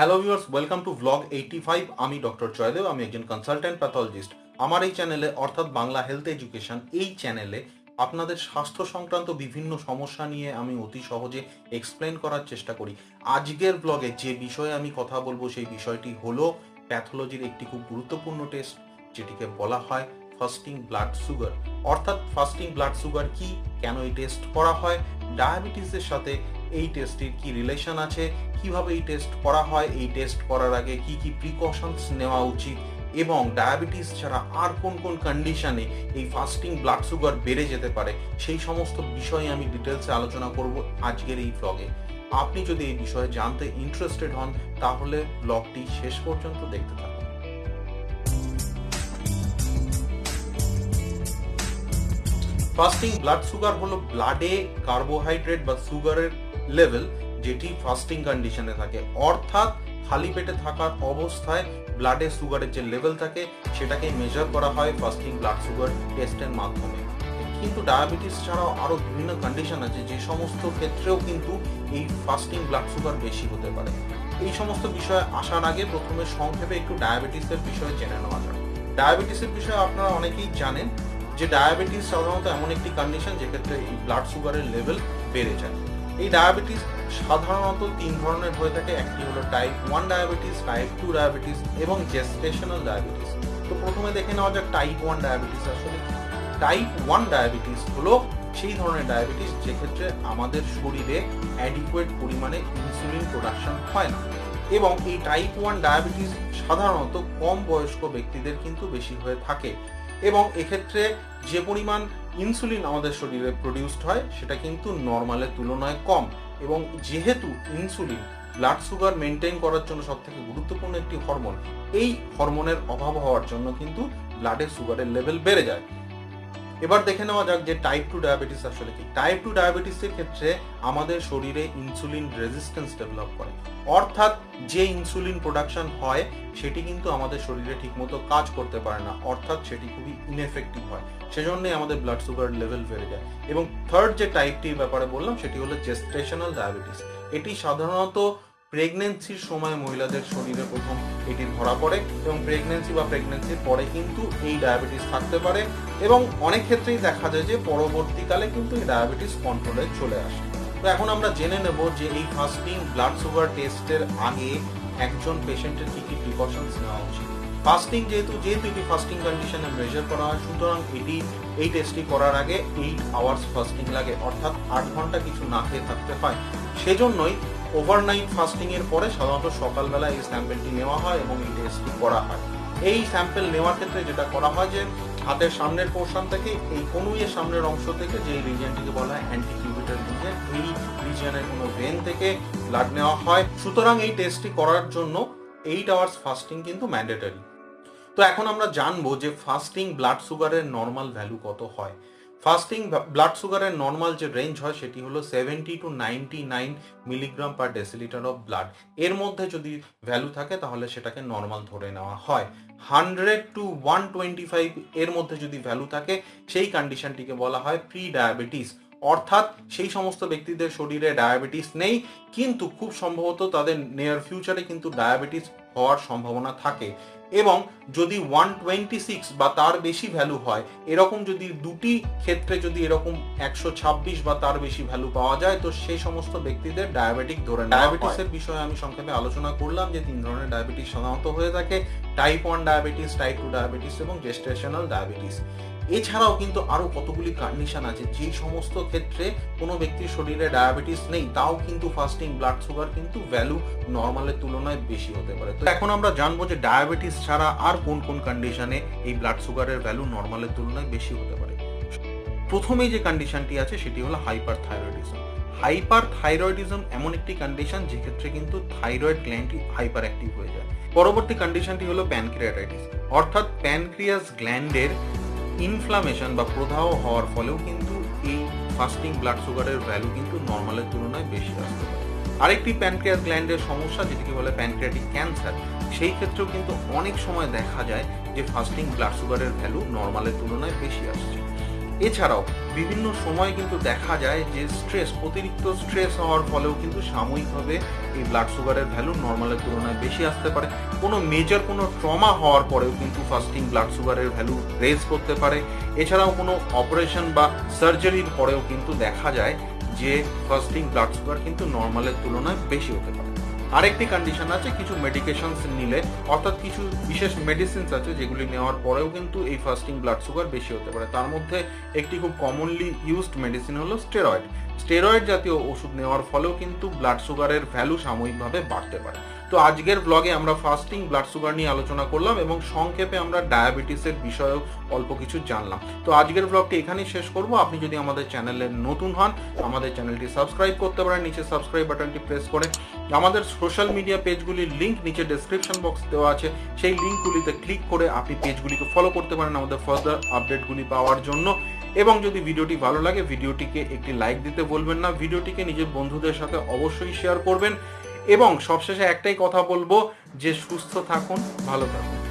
Hello viewers welcome to blog eighty five আমি doctor Joydeb আমি একজন কনসালট্যান্ট প্যাথোলজিস্ট আমার এই চ্যানেলে অর্থাৎ বাংলা হেলথ এডুকেশন এই চ্যানেলে আপনাদের স্বাস্থ্য সংক্রান্ত বিভিন্ন সমস্যা নিয়ে আমি অতি সহজে এক্সপ্লেন করার চেষ্টা করি। আজকের ব্লগে যে বিষয়ে আমি কথা বলব, সেই বিষয়টি হলো প্যাথোলজির একটি খুব গুরুত্বপূর্ণ টেস্ট যেটিকে বলা হয় ফাস্টিং ব্লাড সুগার অর্থাৎ ফাস্টিং ব্লাড সুগার কি? কেন এই টেস্ট করা হয়? ডায়াবেটিসের সাথে এই টেস্টের কি রিলেশন আছে? কীভাবে এই টেস্ট করা হয়? এই টেস্ট করার আগে কি কি প্রিকশনস নেওয়া উচিত? এবং ডায়াবেটিস ছাড়া আর কোন কোন কন্ডিশনে এই ফাস্টিং ব্লাড সুগার বেড়ে যেতে পারে? সেই সমস্ত বিষয়ে আমি ডিটেলসে আলোচনা করব আজকের এই ব্লগে আপনি যদি এই বিষয়ে জানতে ইন্টারেস্টেড হন, তাহলে ব্লগটি শেষ পর্যন্ত দেখতে থাকুন। ফাস্টিং ব্লাড সুগার হলো ব্লাডে কার্বোহাইড্রেট বা সুগারের লেভেল যেটি ফাস্টিং কন্ডিশনে থাকে। অর্থাৎ খালি পেটে থাকার অবস্থায় ব্লাডে সুগারের যে লেভেল থাকে, সেটাকে মেজার করা হয় ফাস্টিং ব্লাড সুগার টেস্টের মাধ্যমে। কিন্তু ডায়াবেটিস ছাড়াও আরও বিভিন্ন কন্ডিশন আছে, যে সমস্ত ক্ষেত্রেও কিন্তু এই ফাস্টিং ব্লাড সুগার বেশি হতে পারে। এই সমস্ত বিষয়ে আসার আগে প্রথমে সংক্ষেপে একটু ডায়াবেটিসের বিষয়ে জেনে নেওয়া যাক। ডায়াবেটিসের বিষয়ে আপনারা অনেকেই জানেন যে ডায়াবেটিস সাধারণত এমন একটি কন্ডিশন যেক্ষেত্রে এই ব্লাড সুগারের লেভেল বেড়ে যায়। এই ডায়াবেটিস সাধারণত তিন ধরনের হয়ে থাকে। একটি হলো type one diabetes type two diabetes এবং জেস্টেশনাল ডায়াবেটিস তো প্রথমে দেখে নেওয়া যাক টাইপ ওয়ান ডায়াবেটিস আসলে টাইপ ওয়ান ডায়াবেটিস হলো সেই ধরনের ডায়াবেটিস যেক্ষেত্রে আমাদের শরীরে অ্যাডিকুয়েট পরিমাণে ইনসুলিন প্রোডাকশন হয় না। এবং এই টাইপ ওয়ান ডায়াবেটিস সাধারণত কম বয়স্ক ব্যক্তিদের কিন্তু বেশি হয়ে থাকে। এবং এক্ষেত্রে যে পরিমাণ ইনসুলিন আমাদের শরীরে প্রডিউসড হয়, সেটা কিন্তু নর্মালের তুলনায় কম। এবং যেহেতু ইনসুলিন ব্লাড সুগার মেনটেন করার জন্য সব থেকে গুরুত্বপূর্ণ একটি হরমোন এই হরমোনের অভাব হওয়ার জন্য কিন্তু ব্লাডের সুগারের লেভেল বেড়ে যায়। এবার দেখে নেওয়া যাক যে টাইপ টু ডায়াবেটিস আসলে কি। টাইপ টু ডায়াবেটিসের ক্ষেত্রে আমাদের শরীরে ইনসুলিন রেজিস্ট্যান্স ডেভেলপ করে। অর্থাৎ যে ইনসুলিন প্রোডাকশন হয়, সেটি কিন্তু আমাদের শরীরে ঠিকমতো কাজ করতে পারে না। অর্থাৎ সেটি খুবই ইনএফেক্টিভ হয়। সেজন্যই আমাদের ব্লাড সুগার লেভেল বেড়ে যায়। এবং থার্ড যে টাইপটির ব্যাপারে বললাম, সেটি হলো জেস্টেশনাল ডায়াবেটিস এটি সাধারণত প্রেগনেন্সির সময় মহিলাদের শরীরে প্রথম এটি ধরা পড়ে এবং প্রেগনেন্সি বা প্রেগনেন্সির পরে কিন্তু এই ডায়াবেটিস থাকতে পারে এবং অনেক ক্ষেত্রেই দেখা যায় যে পরবর্তীকালে কিন্তু এই ডায়াবেটিস কন্ট্রোলে চলে আসে। তো এখন আমরা জেনে নেব যে এই ফাস্টিং ব্লাড সুগার টেস্টের আগে একজন পেশেন্টের কি কি প্রিকশনস নেওয়া উচিত। ফাস্টিং যেহেতু যেহেতু এটি ফাস্টিং কন্ডিশনে মেজার করা হয়, সুতরাং এটি, এই টেস্টটি করার আগে এইট আওয়ার্স ফাস্টিং লাগে, অর্থাৎ আট ঘণ্টা কিছু না খেয়ে থাকতে হয়। সেজন্যই ওভারনাইট ফাস্টিং এর পরে সাধারণত সকালবেলা এই স্যাম্পেলটি নেওয়া হয় এবং এই টেস্টটি করা হয়। এই স্যাম্পেল নেওয়ার ক্ষেত্রে যেটা করা হয় যে, হাতের সামনের পোর্শন থেকে এই কনুইয়ের সামনের অংশ থেকে যে রিজিয়নটিকে বলা হয় অ্যান্টিকিউবিটাল রিজিয়ন এই রিজিয়নের কোনো ভেন থেকে ব্লাড নেওয়া হয়। সুতরাং এই টেস্টটি করার জন্য এইট আওয়ার্স ফাস্টিং কিন্তু ম্যান্ডেটরি তো এখন আমরা জানব যে ফাস্টিং ব্লাড সুগারের নর্মাল ভ্যালু কত হয়। ফাস্টিং ব্লাড সুগারের নর্মাল যে রেঞ্জ হয় সেটি হলো seventy to ninety nine milligram per decilitre of blood এর মধ্যে যদি ভ্যালু থাকে তাহলে সেটাকে নর্মাল ধরে নেওয়া হয়। Hundred to one twenty five এর মধ্যে যদি ভ্যালু থাকে, সেই কন্ডিশনটিকে বলা হয় প্রি ডায়াবেটিস অর্থাৎ সেই সমস্ত ব্যক্তিদের শরীরে ডায়াবেটিস নেই, কিন্তু খুব সম্ভবত তাদের নিয়ার ফিউচারে কিন্তু ডায়াবেটিস হওয়ার সম্ভাবনা থাকে। এবং যদি ওয়ান টোয়েন্টি সিক্স বা তার বেশি ভ্যালু হয় এরকম যদি দুটি ক্ষেত্রে যদি এরকম একশো ছাব্বিশ বা তার বেশি ভ্যালু পাওয়া যায় তো সেই সমস্ত ব্যক্তিদের ডায়াবেটিক ধরে ডায়াবেটিসের বিষয়ে আমি সংক্ষেপে আলোচনা করলাম যে তিন ধরনের ডায়াবেটিস সাধারণত হয়ে থাকে type one diabetes type two diabetes এবং জেস্টেশনাল ডায়াবেটিস এছাড়াও কিন্তু আরও কতগুলি কন্ডিশন আছে? যে সমস্ত ক্ষেত্রে কোনো ব্যক্তির শরীরে ডায়াবেটিস নেই, তাও কিন্তু ফাস্টিং ব্লাড সুগার কিন্তু ভ্যালু নর্মালের তুলনায় বেশি হতে পারে। তো এখন আমরা জানব যে ডায়াবেটিস ছাড়া আর কোন কোন কন্ডিশনে এই ব্লাড সুগারের ভ্যালু নর্মালের তুলনায় বেশি হতে পারে? প্রথমেই যে কন্ডিশনটি আছে, সেটি হলো হাইপার থাইরয়েডিজম হাইপার থাইরয়েডিজম এমন একটি কন্ডিশন যে ক্ষেত্রে কিন্তু থাইরয়েড গ্ল্যান্ডটি হাইপার অ্যাক্টিভ হয়ে যায়। পরবর্তী কন্ডিশনটি হলো প্যানক্রিয়াটাইটিস অর্থাৎ প্যানক্রিয়াস গ্ল্যান্ডের ইনফ্লামেশন বা প্রদাহ হওয়ার ফলেও কিন্তু এই ফাস্টিং ব্লাড সুগারের ভ্যালু কিন্তু নর্মালের তুলনায় বেশি আসতে পারে। আরেকটি প্যানক্রিয়াস গ্ল্যান্ডের সমস্যা, যেটিকে বলে প্যানক্রিয়াটিক ক্যান্সার সেই ক্ষেত্রেও কিন্তু অনেক সময় দেখা যায় যে ফাস্টিং ব্লাড সুগারের ভ্যালু নর্মালের তুলনায় বেশি আসছে। এছাড়াও বিভিন্ন সময় কিন্তু দেখা যায় যে স্ট্রেস অতিরিক্ত স্ট্রেস হওয়ার ফলেও কিন্তু সাময়িকভাবে এই ব্লাড সুগারের ভ্যালু নর্মালের তুলনায় বেশি আসতে পারে। কোনো মেজর কোনো ট্রমা হওয়ার পরেও কিন্তু ফাস্টিং ব্লাড সুগারের ভ্যালু রেজ করতে পারে। এছাড়াও কোনো অপারেশন বা সার্জারির পরেও কিন্তু দেখা যায় যে ফাস্টিং ব্লাড সুগার কিন্তু নর্মালের তুলনায় বেশি হতে পারে। আরেকটি কন্ডিশন আছে, কিছু মেডিকেশনস নিলে, অর্থাৎ কিছু বিশেষ মেডিসিনস আছে যেগুলি নেওয়ার পরেও কিন্তু এই ফাস্টিং ব্লাড সুগার বেশি হতে পারে। তার মধ্যে একটি খুব কমনলি ইউজড মেডিসিন হলো স্টেরয়েড স্টেরয়েড জাতীয় ওষুধ নেওয়ার ফলেও কিন্তু ব্লাড সুগারের ভ্যালু সাময়িকভাবে বাড়তে পারে। তো আজকের ব্লগে আমরা ফাস্টিং ব্লাড সুগার নিয়ে আলোচনা করলাম এবং সংক্ষেপে আমরা ডায়াবেটিসের বিষয়েও অল্প কিছু জানলাম। তো আজকের ব্লগটি এখানেই শেষ করব। আপনি যদি আমাদের চ্যানেলে নতুন হন, আমাদের চ্যানেলটি সাবস্ক্রাইব করতে পারেন, নিচে সাবস্ক্রাইব বাটনটি প্রেস করে। আমাদের সোশ্যাল মিডিয়া পেজগুলির লিংক নিচে ডেসক্রিপশন বক্স দেওয়া আছে। সেই লিঙ্কগুলিতে ক্লিক করে আপনি পেজগুলিকে ফলো করতে পারেন আমাদের ফার্দার আপডেটগুলি পাওয়ার জন্য। এবং যদি ভিডিওটি ভালো লাগে, ভিডিওটিকে একটি লাইক দিতে বলবেন না। ভিডিওটিকে নিজের বন্ধুদের সাথে অবশ্যই শেয়ার করবেন। এবং সবশেষে একটাই কথা বলব যে সুস্থ থাকুন ভালো থাকুন।